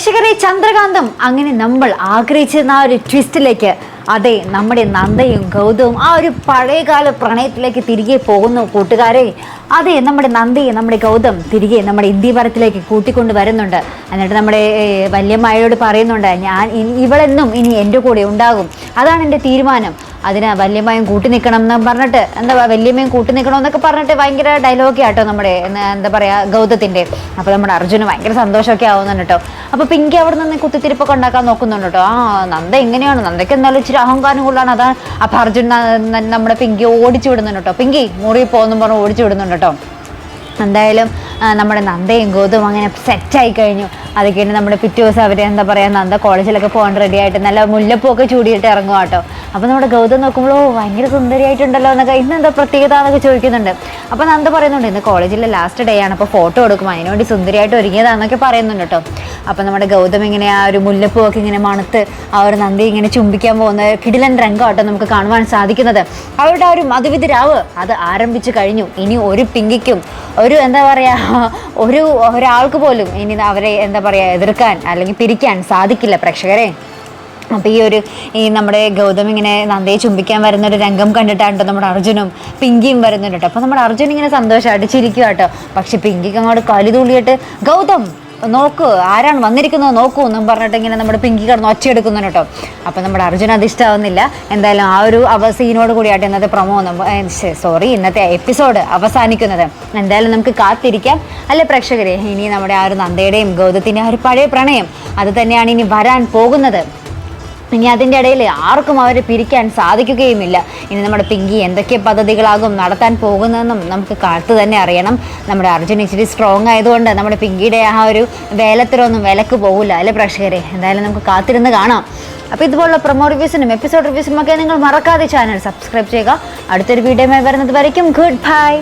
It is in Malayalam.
പ്രേക്ഷകരെ ചന്ദ്രകാന്തം. അങ്ങനെ നമ്മൾ ആഗ്രഹിച്ചിരുന്ന ആ ഒരു ട്വിസ്റ്റിലേക്ക് അതെ നമ്മുടെ നന്ദയും ഗൗതവും ആ ഒരു പഴയകാല പ്രണയത്തിലേക്ക് തിരികെ പോകുന്നു കൂട്ടുകാരെ. അതെ നമ്മുടെ നന്ദയെ നമ്മുടെ ഗൗതം തിരികെ നമ്മുടെ ഇന്ത്യവരത്തിലേക്ക് കൂട്ടിക്കൊണ്ട് വരുന്നുണ്ട്. എന്നിട്ട് നമ്മുടെ വല്യമ്മയോട് പറയുന്നുണ്ട് ഞാൻ ഇവളെന്നും ഇനി എന്റെ കൂടെ ഉണ്ടാകും. അതാണ് എന്റെ തീരുമാനം. അതിന് വല്യമ്മയും കൂട്ടി നിൽക്കണം എന്ന് പറഞ്ഞിട്ട്. എന്താ വല്യമ്മയും കൂട്ടി നിൽക്കണം എന്നൊക്കെ പറഞ്ഞിട്ട് ഭയങ്കര ഡയലോഗ് ആട്ടോ നമ്മുടെ എന്താ പറയുക ഗൗതത്തിന്റെ അപ്പോൾ നമ്മുടെ അർജുന് ഭയങ്കര സന്തോഷമൊക്കെ ആവുന്നുണ്ട് കേട്ടോ അപ്പോൾ പിങ്കി അവിടെ നിന്ന് കുത്തിത്തിരിപ്പൊക്കെ ഉണ്ടാക്കാൻ നോക്കുന്നുണ്ട് കേട്ടോ ആ നന്ദ എങ്ങനെയാണ്? നന്ദയ്ക്ക് എന്നാലും ഇച്ചിരി അഹങ്കാരം കൂടുതലാണ്. അതാണ് അപ്പോൾ അർജുൻ നമ്മുടെ പിങ്കി ഓടിച്ചു വിടുന്നുണ്ട് കേട്ടോ പിങ്കി മുറി പോകുന്നു പറഞ്ഞ് ഓടിച്ചു വിടുന്നുണ്ട് കേട്ടോ എന്തായാലും നമ്മുടെ നന്ദയും ഗോതും അങ്ങനെ സെറ്റായി കഴിഞ്ഞു. അത് കഴിഞ്ഞ് നമ്മുടെ പിറ്റേ ദിവസം അവർ എന്താ പറയുക നന്ദ കോളേജിലൊക്കെ പോകാൻ റെഡി ആയിട്ട് നല്ല മുല്ലപ്പൂക്കെ ചൂടിയിട്ട് ഇറങ്ങും കേട്ടോ അപ്പോൾ നമ്മുടെ ഗൗതം നോക്കുമ്പോൾ ഭയങ്കര സുന്ദരിയായിട്ടുണ്ടല്ലോ എന്നൊക്കെ ഇന്ന് എന്താ പ്രത്യേകത എന്നൊക്കെ ചോദിക്കുന്നുണ്ട്. അപ്പോൾ നന്ദ പറയുന്നുണ്ട് ഇന്ന് കോളേജിലെ ലാസ്റ്റ് ഡേ ആണ് അപ്പോൾ ഫോട്ടോ എടുക്കും. അതിനുവേണ്ടി സുന്ദരിയായിട്ട് ഒരുങ്ങിയതാണെന്നൊക്കെ പറയുന്നുണ്ട് കേട്ടോ അപ്പോൾ നമ്മുടെ ഗൗതം ഇങ്ങനെ ആ ഒരു മുല്ലപ്പൂവൊക്കെ ഇങ്ങനെ മണത്ത് ആ ഒരു നന്ദി ഇങ്ങനെ ചുംബിക്കാൻ പോകുന്ന കിടിലൻ രംഗമാട്ടോ നമുക്ക് കാണുവാൻ സാധിക്കുന്നത്. അവരുടെ ആ ഒരു മധുവിധ രാവ് അത് ആരംഭിച്ചു കഴിഞ്ഞു. ഇനി ഒരു പിങ്കിക്കും ഒരു എന്താ പറയുക ഒരു ഒരാൾക്ക് പോലും ഇനി അവരെ എന്താ പറയുക എതിർക്കാൻ അല്ലെങ്കിൽ പിരിക്കാൻ സാധിക്കില്ല പ്രേക്ഷകരെ. അപ്പോൾ ഈ ഒരു ഈ നമ്മുടെ ഗൗതം ഇങ്ങനെ നന്ദയെ ചുംബിക്കാൻ വരുന്ന ഒരു രംഗം കണ്ടിട്ടാണ് നമ്മുടെ അർജുനും പിങ്കിയും വരുന്നുണ്ട് കേട്ടോ. അപ്പോൾ നമ്മുടെ അർജുൻ ഇങ്ങനെ സന്തോഷമായിട്ട് ചിരിക്കുക കേട്ടോ. പക്ഷെ പിങ്കിക്ക് അങ്ങോട്ട് കലി തുള്ളിയിട്ട് ഗൗതം നോക്ക് ആരാണ് വന്നിരിക്കുന്നത്? നോക്കൂ എന്നും പറഞ്ഞിട്ട് ഇങ്ങനെ നമ്മുടെ പിങ്കി കിടന്ന് ഒച്ചയെടുക്കുന്നുണ്ട് കേട്ടോ. അപ്പോൾ നമ്മുടെ അർജുൻ അത് ഇഷ്ടമാവുന്നില്ല എന്തായാലും ആ ഒരു അവ സീനോട് കൂടിയായിട്ട് ഇന്നത്തെ പ്രൊമോ സോറി ഇന്നത്തെ എപ്പിസോഡ് അവസാനിക്കുന്നത്. എന്തായാലും നമുക്ക് കാത്തിരിക്കാം. അല്ലേ പ്രേക്ഷകരെ? ഇനി നമ്മുടെ ആ ഒരു നന്ദയുടെയും ഗൗതത്തിന്റെ ആ ഒരു പഴയ പ്രണയം അത് തന്നെയാണ് ഇനി വരാൻ പോകുന്നത്. ഇനി അതിന്റെ ഇടയിൽ ആർക്കും അവരെ പിരിക്കാൻ സാധിക്കുകയുമില്ല. ഇനി നമ്മുടെ പിങ്കി എന്തൊക്കെ പദ്ധതികളാകും നടത്താൻ പോകുന്നതെന്നും നമുക്ക് കാത്തു തന്നെ അറിയണം. നമ്മുടെ അർജുൻ ഇച്ചിരി സ്ട്രോങ് ആയതുകൊണ്ട് നമ്മുടെ പിങ്കിയുടെ ആ ഒരു വേലത്തിലൊന്നും വിലക്ക് പോകില്ല അല്ലേ പ്രേക്ഷകരെ? എന്തായാലും നമുക്ക് കാത്തിരുന്ന് കാണാം. അപ്പോൾ ഇതുപോലുള്ള പ്രൊമോ റിവ്യൂസിനും എപ്പിസോഡ് റിവ്യൂസിനും ഒക്കെ നിങ്ങൾ മറക്കാതെ ചാനൽ സബ്സ്ക്രൈബ് ചെയ്യുക. അടുത്തൊരു വീഡിയോയുമായി വരുന്നത് വരയ്ക്കും. Good bye